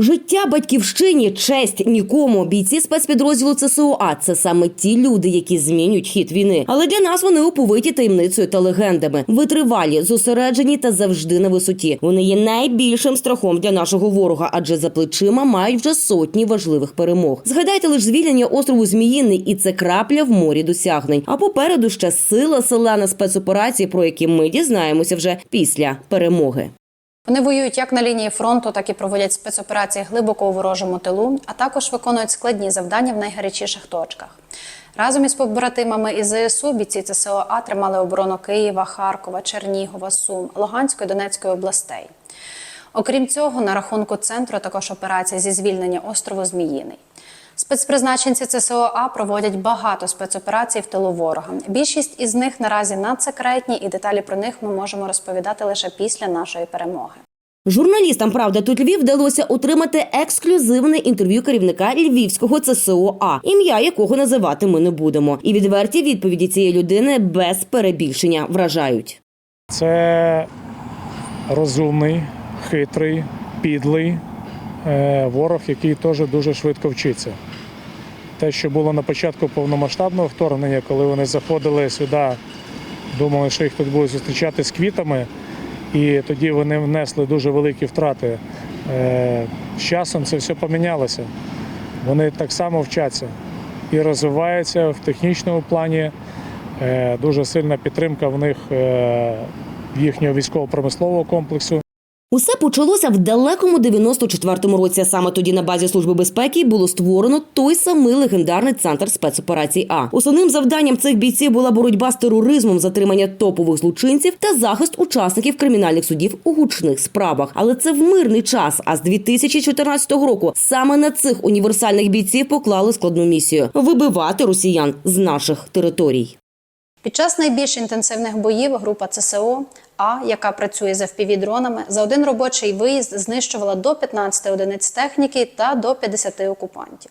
Життя батьківщині, честь нікому. Бійці спецпідрозділу ЦСОА – це саме ті люди, які змінюють хід війни. Але для нас вони оповиті таємницею та легендами. Витривалі, зосереджені та завжди на висоті. Вони є найбільшим страхом для нашого ворога, адже за плечима мають вже сотні важливих перемог. Згадайте лише звільнення острову Зміїний, і це крапля в морі досягнень. А попереду ще сила селена спецоперації, про які ми дізнаємося вже після перемоги. Вони воюють як на лінії фронту, так і проводять спецоперації глибоко у ворожому тилу, а також виконують складні завдання в найгарячіших точках. Разом із побратимами із ЗСУ бійці ЦСОА тримали оборону Києва, Харкова, Чернігова, Сум, Луганської, Донецької областей. Окрім цього, на рахунку центру також операція зі звільнення острову Зміїний. Спецпризначенці ЦСОА проводять багато спецоперацій в тилу ворога. Більшість із них наразі надсекретні, і деталі про них ми можемо розповідати лише після нашої перемоги. Журналістам Правда тут Львів вдалося отримати ексклюзивне інтерв'ю керівника львівського ЦСОА, ім'я якого називати ми не будемо. І відверті відповіді цієї людини без перебільшення вражають. Це розумний, хитрий, підлий ворог, який теж дуже швидко вчиться. Те, що було на початку повномасштабного вторгнення, коли вони заходили сюди, думали, що їх тут будуть зустрічати з квітами, і тоді вони внесли дуже великі втрати. Е, З часом це все помінялося. Вони так само вчаться і розвиваються в технічному плані. Е, Дуже сильна підтримка в них е, їхнього військово-промислового комплексу. Усе почалося в далекому 94-му році. Саме тоді на базі служби безпеки було створено той самий легендарний центр спецоперацій. А основним завданням цих бійців була боротьба з тероризмом, затримання топових злочинців та захист учасників кримінальних судів у гучних справах. Але це в мирний час. А з 2014 року саме на цих універсальних бійців поклали складну місію вибивати росіян з наших територій. Під час найбільш інтенсивних боїв група ЦСО А, яка працює з FPV-дронами, за один робочий виїзд знищувала до 15 одиниць техніки та до 50 окупантів.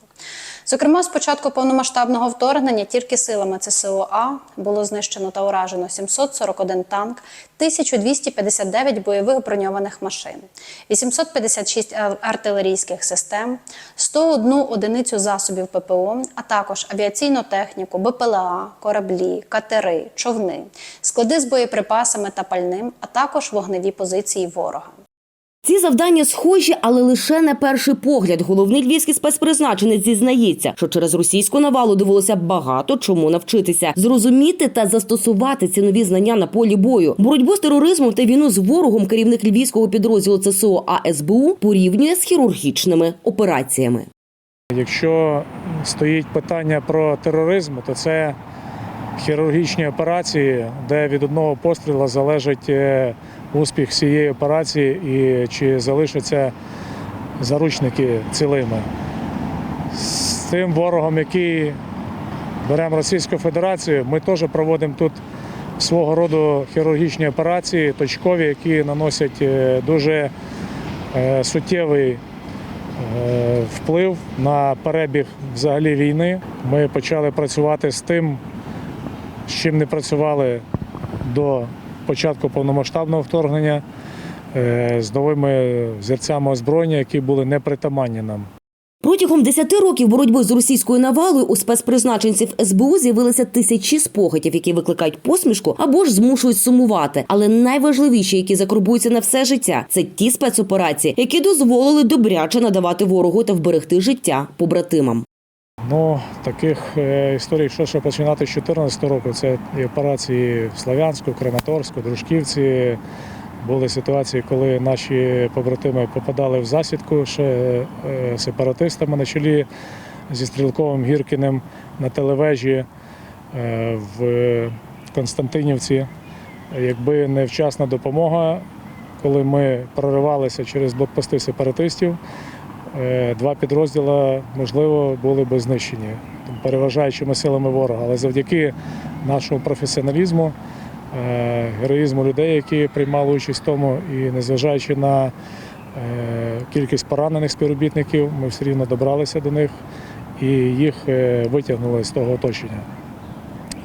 Зокрема, з початку повномасштабного вторгнення тільки силами ЦСО А було знищено та уражено 741 танк, 1259 бойових броньованих машин, 856 артилерійських систем, 101 одиницю засобів ППО, а також авіаційну техніку, БПЛА, кораблі, катери, човни, склади з боєприпасами та пальним, а також вогневі позиції ворога. Ці завдання схожі, але лише на перший погляд. Головний львівський спецпризначенець зізнається, що через російську навалу довелося багато чому навчитися, зрозуміти та застосувати ці нові знання на полі бою. Боротьбу з тероризмом та війну з ворогом керівник львівського підрозділу ЦСО АСБУ порівнює з хірургічними операціями. Якщо стоїть питання про тероризм, то це хірургічні операції, де від одного пострілу залежить е, успіх всієї операції і чи залишаться заручники цілими. З тим ворогом, який беремо Російську Федерацію, ми теж проводимо тут свого роду хірургічні операції, точкові, які наносять е, дуже е, суттєвий е, вплив на перебіг взагалі війни. Ми почали працювати з тим, з чим не працювали до початку повномасштабного вторгнення, е, з новими зірцями озброєння, які були непритаманні нам. Протягом 10 років боротьби з російською навалою у спецпризначенців СБУ з'явилися тисячі спогадів, які викликають посмішку або ж змушують сумувати. Але найважливіші, які закарбуються на все життя, це ті спецоперації, які дозволили добряче надавати ворогу та вберегти життя побратимам. Ну, таких е, історій, якщо ще починати з 2014 року, це і операції в Слов'янську, Краматорську, Дружківці. Були ситуації, коли наші побратими попадали в засідку ще е, сепаратистами на чолі зі Стрілковим Гіркіним на телевежі е, в Константинівці. Якби не вчасна допомога, коли ми проривалися через блокпости сепаратистів, два підрозділи, можливо, були б знищені переважаючими силами ворога. Але завдяки нашому професіоналізму, е, героїзму людей, які приймали участь в тому, і незважаючи на е, кількість поранених співробітників, ми все рівно добралися до них і їх е, витягнули з того оточення.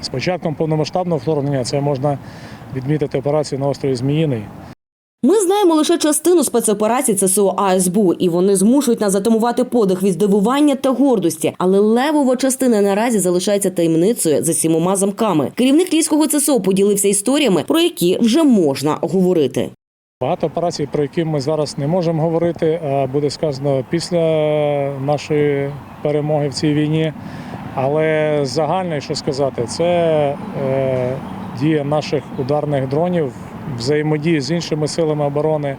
З початком повномасштабного вторгнення це можна відмітити операцію на острові Зміїний. Ми знаємо лише частину спецоперацій ЦСО АСБУ, і вони змушують нас затамувати подих від здивування та гордості. Але левова частина наразі залишається таємницею за сімома замками. Керівник Львівського ЦСО поділився історіями, про які вже можна говорити. Багато операцій, про які ми зараз не можемо говорити, а буде сказано після нашої перемоги в цій війні. Але загальне, що сказати, це е, дія наших ударних дронів, взаємодії з іншими силами оборони.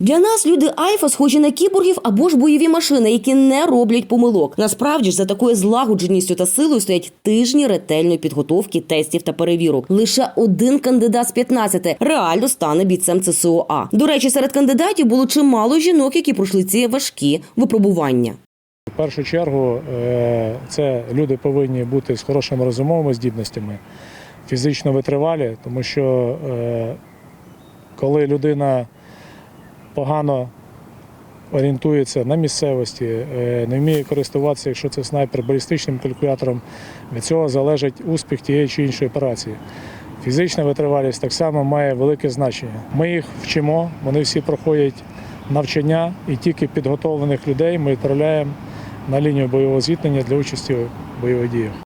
Для нас люди Альфа схожі на кіборгів або ж бойові машини, які не роблять помилок. Насправді ж за такою злагодженістю та силою стоять тижні ретельної підготовки, тестів та перевірок. Лише один кандидат з 15 реально стане бійцем ЦСО А. До речі, серед кандидатів було чимало жінок, які пройшли ці важкі випробування. В першу чергу е, це люди повинні бути з хорошими розумовими здібностями, фізично витривалі, тому що е, коли людина погано орієнтується на місцевості, е, не вміє користуватися, якщо це снайпер, балістичним калькулятором, від цього залежить успіх тієї чи іншої операції. Фізична витривалість так само має велике значення. Ми їх вчимо, вони всі проходять навчання, і тільки підготовлених людей ми відправляємо на лінію бойового зіткнення для участі в бойових діях.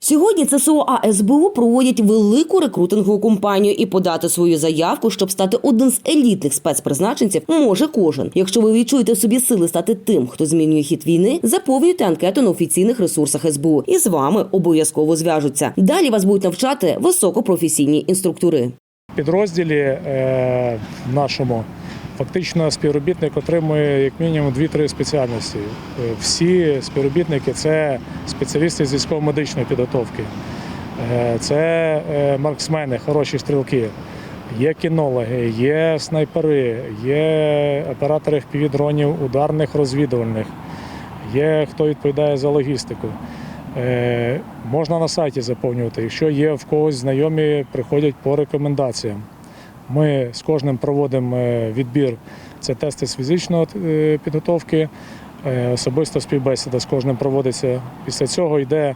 Сьогодні ЦСО АСБУ проводять велику рекрутингову кампанію і подати свою заявку, щоб стати одним з елітних спецпризначенців, може кожен. Якщо ви відчуєте в собі сили стати тим, хто змінює хід війни, заповнюйте анкету на офіційних ресурсах СБУ і з вами обов'язково зв'яжуться. Далі вас будуть навчати високопрофесійні інструктори. Підрозділі е, нашому фактично співробітник отримує як мінімум 2-3 спеціальності. Е, Всі співробітники це спеціалісти з військово-медичної підготовки, Е, це е, марксмени, хороші стрілки. Є кінологи, є снайпери, є оператори FPV-дронів ударних розвідувальних, є хто відповідає за логістику. Можна на сайті заповнювати. Якщо є в когось знайомі, приходять по рекомендаціям. Ми з кожним проводимо е, відбір. Це тести з фізичної е, підготовки, е, особисто співбесіда з кожним проводиться. Після цього йде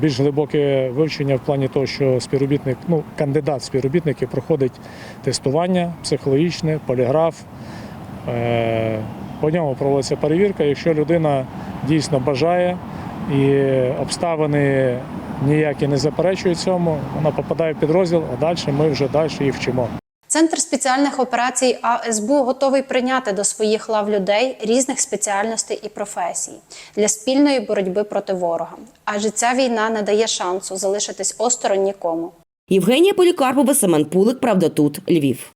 більш глибоке вивчення в плані того, що співробітник, ну, кандидат співробітники проходить тестування психологічне, поліграф. По ньому проводиться перевірка. Якщо людина дійсно бажає і обставини ніякі не заперечують цьому, вона попадає в підрозділ, а далі ми вже далі їх вчимо. Центр спеціальних операцій АСБУ готовий прийняти до своїх лав людей різних спеціальностей і професій для спільної боротьби проти ворога. Адже ця війна не дає шансу залишитись осторонь нікому. Євгенія Полікарпова, Семен Пулик. Правда, тут Львів.